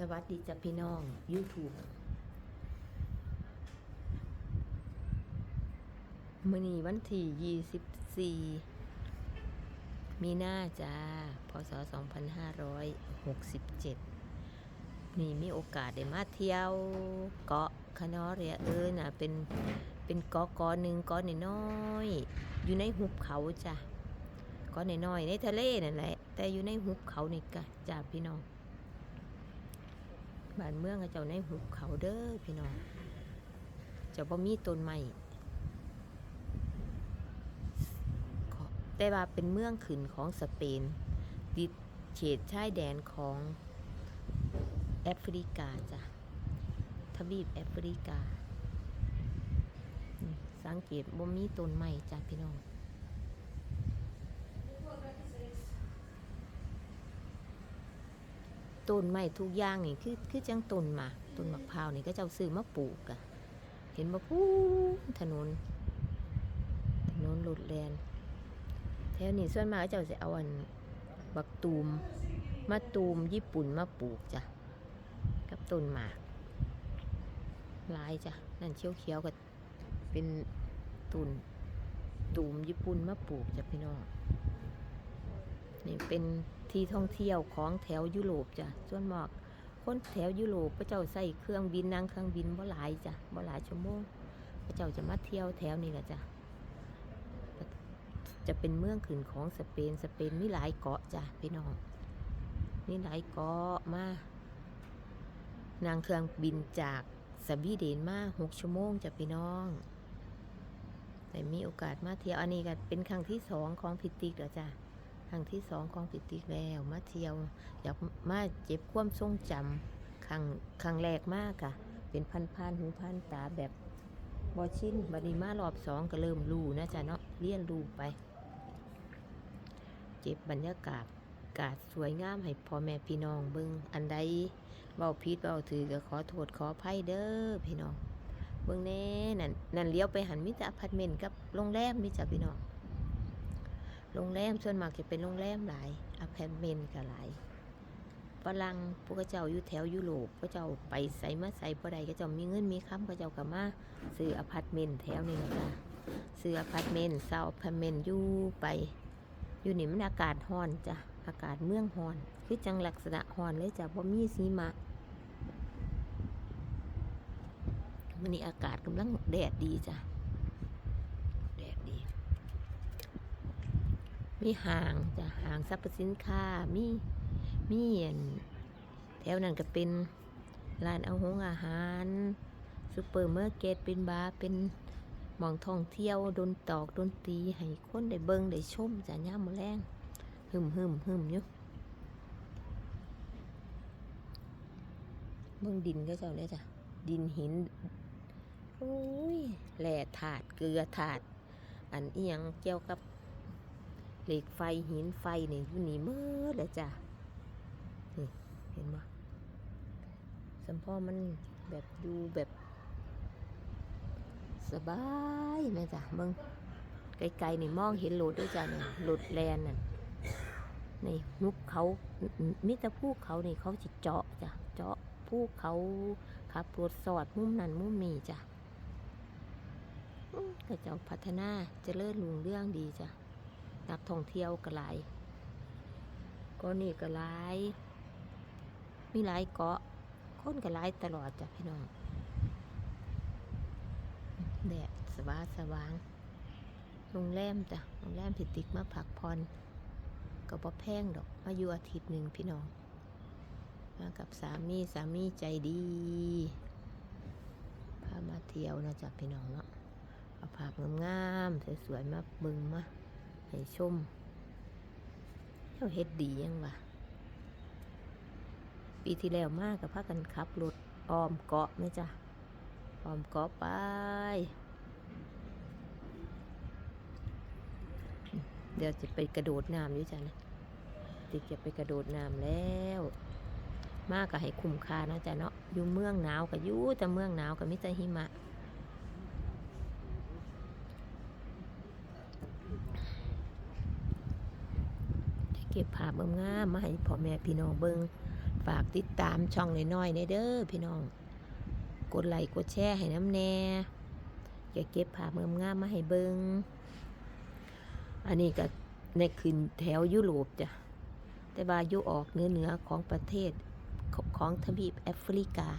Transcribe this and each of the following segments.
สวัสดีจ้ะพี่น้อง YouTube มื้อนี้วันที่ 24 มีหน้าจ้าพศ 2567 นี่มีโอกาสได้มาเที่ยวเกาะคะนอเรียเออน่ะเป็นเป็นเกาะเกาะหนึ่งเกาะน้อยๆอยู่ในหุบเขาจ้ะเกาะน้อยๆในทะเลนั่นแหละ แต่อยู่ในหุบเขานี่กะจ้าพี่น้อง บ้านเมืองเจ้าในหุบเขาเด้อพี่น้องเจ้าบ่มีต้นไม้แต่ว่าเป็นเมืองขึ้นของสเปน ติดเขตชายแดนของแอฟริกาจ้ะทวีปแอฟริกา สังเกตบ่มีต้นไม้จ้ะพี่น้อง ต้นไม้ทุกอย่างนี่คือคือจังต้นมาต้นมะพร้าวนี่ก็เจ้าซื้อมาปลูกอะเห็นบ่พูถนนถนนรถแลนแถวนี้ส่วนมากเจ้าจะเอาอันบักตูมมาตูมญี่ปุ่นมาปลูกจ้ะกับต้นหมากลายจ้ะนั่นเขียวเขียวๆก็เป็นตุนตูมญี่ปุ่นมาปลูกจ้ะพี่น้อง นี่เป็นที่ท่องเที่ยวของแถวยุโรปจ้ะส่วนมากคนแถวยุโรปพระเจ้าใส่เครื่องบินนั่งเครื่องบินบ่หลายจ้ะบ่หลายชั่วโมงพระเจ้าจะมาเที่ยวแถวนี้แหละจ้ะจะเป็นเมืองขึ้นของสเปนสเปนมีหลายเกาะจ้ะพี่น้องมีหลายเกาะมานางเครื่องบินจากสวีเดนมาหกชั่วโมงจ้ะพี่น้องแต่มีโอกาสมาเที่ยวอันนี้ก็เป็นครั้งที่สองของพิติกแล้วจ้ะ ครั้งที่สองของพิติกแล้วมาเที่ยว อยากมาเจ็บความทรงจำครั้งครั้งแรกมากอะเป็นพันพันหูพันตาแบบบอชินบันี้มารอบสองก็เริ่มรู้นะจ๊ะเนาะเรียนรู้ไป เจ็บบรรยากาศกาศสวยงามให้พ่อแม่พี่น้องเบิงอันใดเบาพิษเบาถือก็ขอโทษขออภัยเด้อพี่น้องเบิ่งแน่นั่นนั่นเลี้ยวไปหันมิตรอพาร์ตเมนต์กับโรงแรมนี่จ้ะพี่น้อง โรงแรมส่วนมากจะเป็นโรงแรมหลายอพาร์ตเมนต์ก็หลายฝรั่งพวกเจ้าอยู่แถวยุโรปพวกเจ้าไปใส่มาใส่บ่ใดก็เจ้ามีเงินมีค้ำก็เจ้าก็มาซื้ออพาร์ตเมนต์แถวนี้นะจ้ะซื้ออพาร์ตเมนต์เซาอพาร์ตเมนต์อยู่ไป อยู่นี่มันอากาศร้อนจ้ะอากาศเมืองร้อน คือจังลักษณะร้อนเลยจ้ะบ่มีสีมะวันนี้อากาศกำลังแดดดีจ้ะแดดดี มีห้างจะห้างสรรพสินค้ามีมีอันแถวนั้นก็เป็นร้านเอาหงอาหารซูเปอร์มาร์เก็ตเป็นบาร์เป็นหมองท่องเที่ยวดนตอกดนตีให้คนได้เบิ่งได้ชมจ้ะย่ามมื้อแรงหึมหึมหึมอยู่เบิ่งดินก็เจ้าเลยจ้ะดินหินโอ้ยแหล่ถาดเกลือถาด อันเอียงเกี่ยวกับ เหล็กไฟหินไฟนี่อยู่นี่เมื่อเลยจ้ะนี่เห็นไหมสัมพ่อมันแบบดูแบบสบายแม่จ้ะเบิ่งไกลๆนี่มองเห็นโหลดด้วยจ้ะเนี่ยโหลดแลนน่ะนี่นุบเขามิตรภูเขานี่เขาจะเจาะจ้ะเจาะภูเขาขับรถสอดมุมนั้นมุมนี้จ้ะก็จ้าพัฒนาจเจริญรุ่งเรื่องดีจ้ะ นักท่องเที่ยวก็หลายก็นี่ก็หลาย มีหลายเกาะคนก็หลายตลอดจ้ะพี่น้องแดดสว่างสว่างโรงแรมจ้ะโรงแรมพิติกมาพักผ่อนก็บ่แพงดอก มาอยู่อาทิตย์หนึ่งพี่น้อง มากับสามีสามีใจดี พามาเที่ยวนะจ๊ะพี่น้องเนาะเอาภาพงามๆสวยๆมาบึงมา ให้ชมเจ้าเฮ็ดดียังวะปีที่แล้วมากกับพากันขับรถออมเกาะไหมจ้ะออมเกาะไปเดี๋ยวจะไปกระโดดน้ำอยู่จ้ะนะติจะไปกระโดดน้ำแล้ว มากก็ให้คุ้มค่านะจ๊ะเนาะอยู่เมืองหนาวกับยู่แต่เมืองหนาวกับมิตรหิมะ เก็บภาพงามๆมาให้พ่อแม่พี่น้องเบิงฝากติดตามช่องน้อยๆในเด้อพี่น้อง กดไลค์กดแชร์ให้น้ำแน่อย่าเก็บภาพงามๆมาให้เบิงอันนี้ก็ในขึ้นแถวยุโรปจ้ะแต่ว่ายุออกเหนือเหนือของประเทศของทวีปแอฟริกา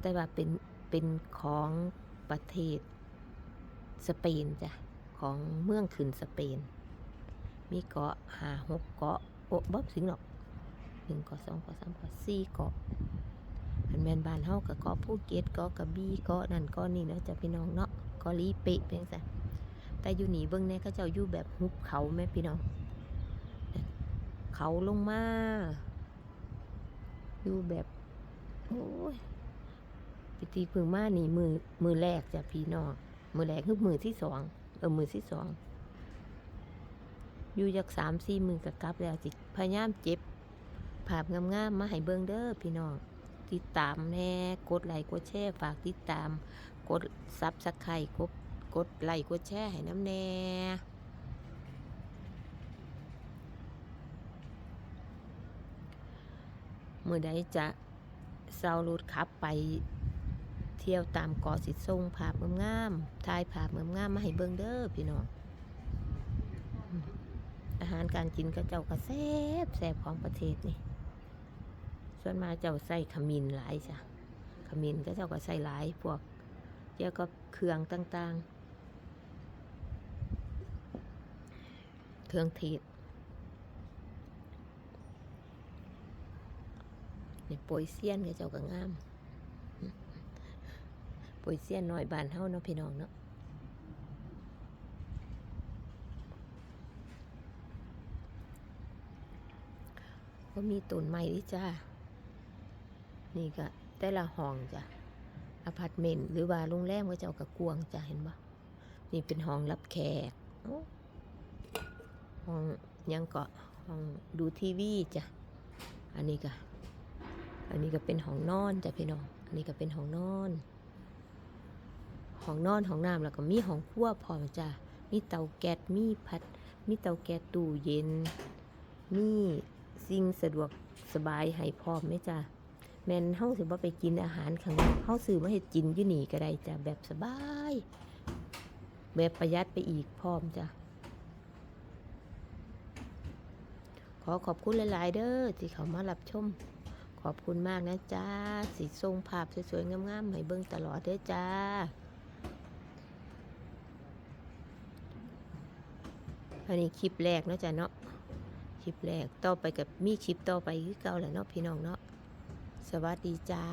แต่ว่าเป็นเป็นของประเทศสเปนจ้ะของเมืองขึ้นสเปน มีเกาะหาหกเกาะโอ้บ๊อบถึงหรอกหนึ่งเกาะสองเกาะสามเกาะสี่เกาะอันแมนบานเฮากับเกาะภูเก็ตเกาะกระบี่เกาะนั่นเกาะนี่นะจะพี่น้องเนาะเกาะลีเปะเพียงแต่แต่อยู่นี่เบิ่งเนี่ยเขาเจ้าอยู่แบบหุบเขาแม่พี่น้องเขาลงมาอยู่แบบโอ้ยพิธีพึ่งมานี่มือมือแรกจ้ะพี่น้องมือแรกคือมือที่สองเออมือที่สอง อยู่จากสามสี่มือกับกลับแล้วจิพยายามเจ็บภาพงามๆมาให้เบิ่งเด้อพี่น้อง ติดตามแน่กดไลค์กดแชร์ฝากติดตาม กดซับสไครต์กดกดไลค์กดแชร์ให้น้ำแน่เมื่อใดจะเซารูดขับไปเที่ยวตามเกาะสิทรงภาพงามๆถ่ายภาพงามๆมาให้เบิ่งเด้อพี่น้อง อาหารการกินก็เจ้าก็แซบแซบของประเทศนี่ ส่วนมาเจ้าใส่ขมิ้นหลายจ้ะขมิ้นก็เจ้าก็ใส่หลายพวกเกี่ยวกับเครื่องต่างๆ เครื่องเทศนี่ยโปยเซียนก็เจ้าก็งามโปยเซียนหน้อยบานเฮาเนาะพี่น้องเนาะ ก็มีต้นไม้ดิจ้า นี่ก็แต่ละห้องจ้ะอพาร์ตเมนต์หรือว่าโรงแรมก็เจ้าก็กวงจ้ะเห็นบ่นี่เป็นห้องรับแขกห้องยังเก็ห้องดูทีวีจ้ะ อันนี้ก็อันนี้ก็เป็นห้องนอนจ้ะพี่น้อง อันนี้ก็เป็นห้องนอน ห้องนอนห้องน้ำแล้วก็มีห้องครัวพร้อมจ้ะ มีเตาแก๊ส มีพัด มีเตาแก๊สตู้เย็น มี สิ่งสะดวกสบายให้พร้อมไหมจ้ะแม่นเฮาสิบ่ไปกินอาหารข้างนอกเฮาซื้อมาเฮ็ดกินอยู่นี่ก็ได้จ้ะแบบสบาย แบบประหยัดไปอีกพร้อมจ้ะขอขอบคุณหลายๆเด้อที่เขามารับชม ขอบคุณมากนะจ้าสีทรงภาพสวยๆงามๆให้เบิ่งตลอดเด้อจ้าอันนี้คลิปแรกเนาะจ้ะเนาะ ลิปแรก ต่อไปกับมีคลิปต่อไปคือเก่าแหละเนาะพี่น้องเนาะสวัสดีจ้า